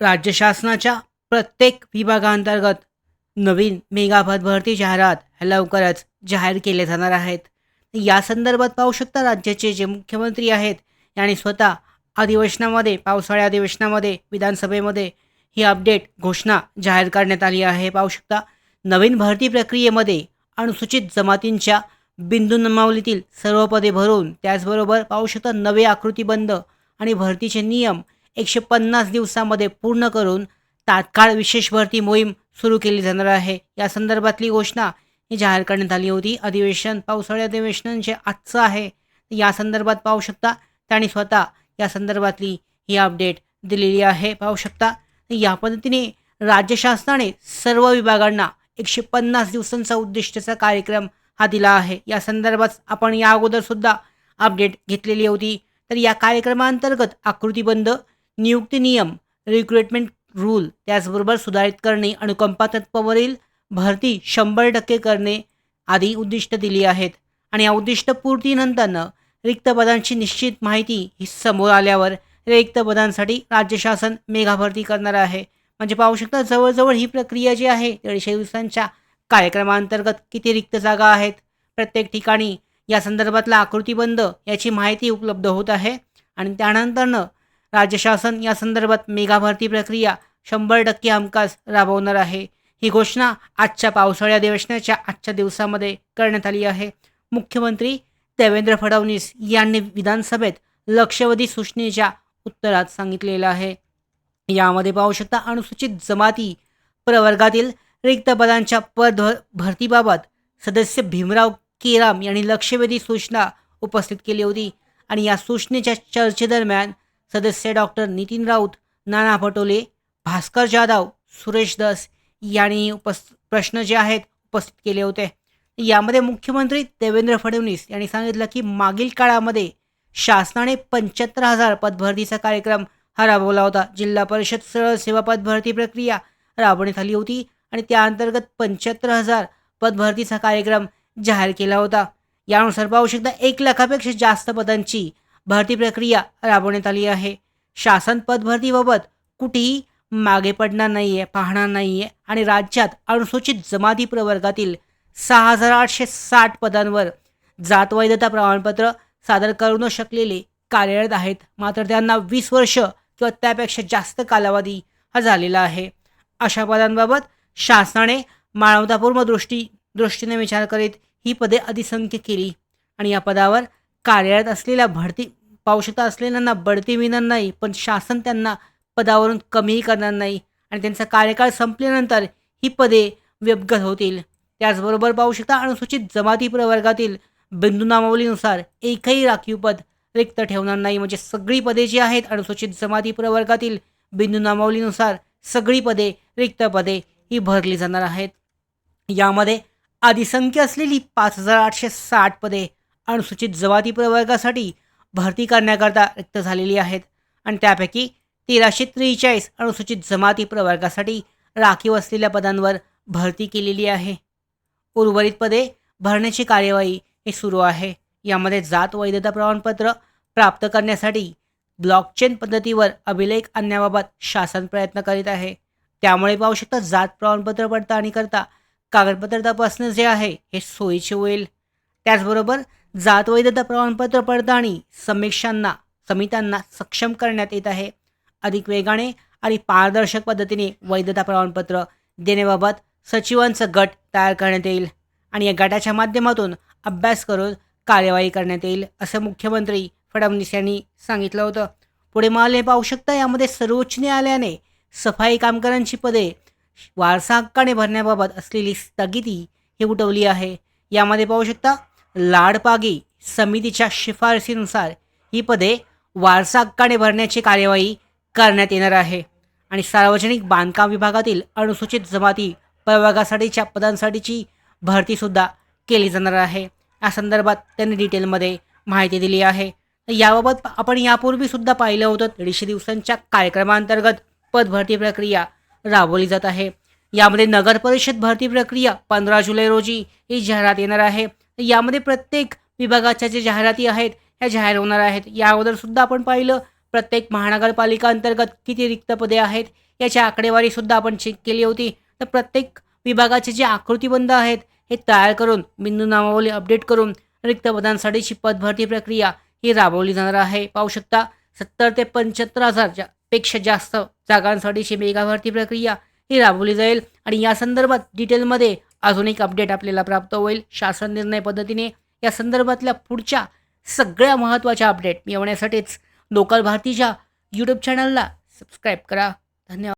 राज्य शासनाच्या प्रत्येक विभागांतर्गत नवीन मेगा भरती जाहिरात ह्या लवकरच जाहीर केले जाणार आहेत. या संदर्भात पाहू शकता राज्याचे जे मुख्यमंत्री आहेत यांनी स्वतः अधिवेशनामध्ये पावसाळ्या अधिवेशनामध्ये विधानसभेमध्ये ही अपडेट घोषणा जाहीर करण्यात आली आहे. पाहू शकता नवीन भरती प्रक्रियेमध्ये अनुसूचित जमातींच्या बिंदू नमावलीतील सर्व पदे भरून त्याचबरोबर पाहू शकता नवे आकृतीबंध आणि भरतीचे नियम एकशे पन्नास दिवसामध्ये पूर्ण करून तात्काळ विशेष भरती मोहीम सुरू केली जाणार आहे. या संदर्भातली घोषणा ही जाहीर करण्यात आली होती. अधिवेशन पावसाळी अधिवेशन जे आजचं आहे. या संदर्भात पाहू शकता त्यांनी स्वतः या संदर्भातली ही अपडेट दिलेली आहे. पाहू शकता या पद्धतीने राज्य शासनाने सर्व विभागांना एकशे पन्नास दिवसांचा उद्दिष्टाचा कार्यक्रम हा दिला आहे. या संदर्भात आपण या अगोदरसुद्धा अपडेट घेतलेली होती. तर या कार्यक्रमांतर्गत आकृतीबंध नियुक्ती नियम रिक्रुटमेंट रूल त्याचबरोबर सुधारित करणे अनुकंपा तत्त्वावरील भरती शंभर टक्के करणे आदी उद्दिष्ट दिली आहेत. आणि या उद्दिष्टपूर्तीनंतरनं रिक्त पदांची निश्चित माहिती ही समोर आल्यावर रिक्त पदांसाठी राज्य शासन मेगा भरती करणार आहे. म्हणजे पाहू शकता जवळजवळ ही प्रक्रिया जी आहे दीडशे दिवसांच्या कार्यक्रमांतर्गत किती रिक्त जागा आहेत प्रत्येक ठिकाणी या संदर्भातला आकृतीबंध याची माहिती उपलब्ध होत आहे. आणि त्यानंतरनं राज्य शासन या संदर्भात मेगा भरती प्रक्रिया शंभर टक्के हमखास राबवणार आहे. ही घोषणा आजच्या पावसाळी अधिवेशनाच्या आजच्या दिवसामध्ये करण्यात आली आहे. मुख्यमंत्री देवेंद्र फडणवीस यांनी विधानसभेत लक्षवेधी सूचनेच्या उत्तरात सांगितलेलं आहे. यामध्ये पाहू शकता अनुसूचित जमाती प्रवर्गातील रिक्त पदांच्या पद भरतीबाबत सदस्य भीमराव केराम यांनी लक्षवेधी सूचना उपस्थित केली होती आणि या सूचनेच्या चर्चेदरम्यान सदस्य डॉक्टर नितीन राऊत नाना पटोले भास्कर जाधव सुरेश दस यांनी उपस् प्रश्न जे आहेत उपस्थित केले होते. यामध्ये मुख्यमंत्री देवेंद्र फडणवीस यांनी सांगितलं की मागील काळामध्ये शासनाने पंच्याहत्तर हजार पदभरतीचा कार्यक्रम हा राबवला होता. जिल्हा परिषद सरळ सेवा पदभरती प्रक्रिया राबवण्यात आली होती आणि त्याअंतर्गत पंच्याहत्तर हजार पदभरतीचा कार्यक्रम जाहीर केला होता. यानुसार पाहू शकता एक लाखापेक्षा जास्त पदांची भरती प्रक्रिया राबवण्यात आली आहे. शासन पदभरतीबाबत कुठेही मागे पडणार नाही आहे पाहणार नाही आहे आणि राज्यात अनुसूचित जमाती प्रवर्गातील सहा हजार आठशे साठ पदांवर जात वैधता प्रमाणपत्र सादर करू न शकलेले कार्यरत आहेत. मात्र त्यांना वीस वर्ष किंवा त्यापेक्षा जास्त कालावधी हा झालेला आहे. अशा पदांबाबत शासनाने मानवतापूर्व दृष्टी दृष्टीने विचार करीत ही पदे अधिसंख्य केली आणि या पदावर कार्यरत असलेल्या भरती पाहू शकता असलेल्यांना बढती मिळणार नाही पण शासन त्यांना पदावरून कमीही करणार नाही आणि त्यांचा कार्यकाळ संपल्यानंतर ही पदे व्यपगत होतील. त्याचबरोबर पाहू शकता अनुसूचित जमाती प्रवर्गातील बिंदू नामावलीनुसार एकही राखीव पद रिक्त ठेवणार नाही. म्हणजे सगळी पदे जी आहेत अनुसूचित जमाती प्रवर्गातील बिंदू नामावलीनुसार सगळी पदे रिक्त पदे ही भरली जाणार आहेत. यामध्ये आदिसंख्य असलेली पाच हजार आठशे साठ पदे अनुसूचित जमाती प्रवर्गासाठी भरती करण्याकरता रिक्त झालेली आहेत. आणि त्यापैकी तेराशे त्रेचाळीस अनुसूचित जमाती प्रवर्गासाठी राखीव असलेल्या पदांवर भरती केलेली आहे. उर्वरित पदे भरण्याची कार्यवाही हे सुरू आहे. यामध्ये जात वैधता प्रमाणपत्र प्राप्त करण्यासाठी ब्लॉकचेन पद्धतीवर अभिलेख आणण्याबाबत शासन प्रयत्न करीत आहे. त्यामुळे पाहू शकता जात प्रमाणपत्र पडताळणी करता कागदपत्र तपासणं जे आहे हे सोयीचे होईल. त्याचबरोबर जात वैधता प्रमाणपत्र पडताळणी समीक्षांना समित्यांना सक्षम करण्यात येत आहे. अधिक वेगाने आणि पारदर्शक पद्धतीने वैधता प्रमाणपत्र देण्याबाबत सचिवांचं गट तयार करण्यात येईल आणि या गटाच्या माध्यमातून अभ्यास करून कार्यवाही करण्यात येईल असं मुख्यमंत्री फडणवीस यांनी सांगितलं होतं. पुढे म्हणाले पाहू शकता यामध्ये सर्वोच्च न्यायालयाने सफाई कामगारांची पदे वारसा हक्काने भरण्याबाबत असलेली स्थगिती ही उठवली आहे. यामध्ये पाहू शकता लाडपागी समितीच्या शिफारसीनुसार ही पदे वारसा हक्काने भरण्याची कार्यवाही करण्यात येणार आहे. आणि सार्वजनिक बांधकाम विभागातील अनुसूचित जमाती प्रवर्गासाठीच्या पदांसाठीची भरतीसुद्धा केली जाणार आहे. या संदर्भात त्यांनी डिटेलमध्ये माहिती दिली आहे. याबाबत आपण यापूर्वीसुद्धा पाहिलं होतं दीडशे दिवसांच्या कार्यक्रमांतर्गत पदभरती प्रक्रिया राबवली जात आहे. यामध्ये नगर परिषद भरती प्रक्रिया पंधरा जुलै रोजी ही जाहिरात येणार आहे. यामध्ये प्रत्येक विभागाच्या जे जाहिराती आहेत ह्या जाहीर होणार आहेत. या अगोदर सुद्धा आपण पाहिलं प्रत्येक महानगरपालिका अंतर्गत किती रिक्त पदे आहेत याची आकडेवारीसुद्धा आपण चेक केली होती. तर प्रत्येक विभागाचे जे आकृतीबंध आहेत हे तयार करून बिंदू नामावली अपडेट करून रिक्त पदांसाठीची पदभरती प्रक्रिया ही राबवली जाणार आहे. पाहू शकता सत्तर ते पंच्याहत्तर हजार जा पेक्षा जास्त जागांसाठीची मेगा भरती प्रक्रिया ही राबवली जाईल. आणि या संदर्भात डिटेलमध्ये अजून एक अपडेट आपल्याला प्राप्त होईल. शासन निर्णय पद्धतीने या संदर्भातल्या पुढच्या सगळ्या महत्त्वाच्या अपडेट मिळवण्यासाठीच लोकल भारतीच्या यूट्यूब चॅनलला सबस्क्राईब करा. धन्यवाद.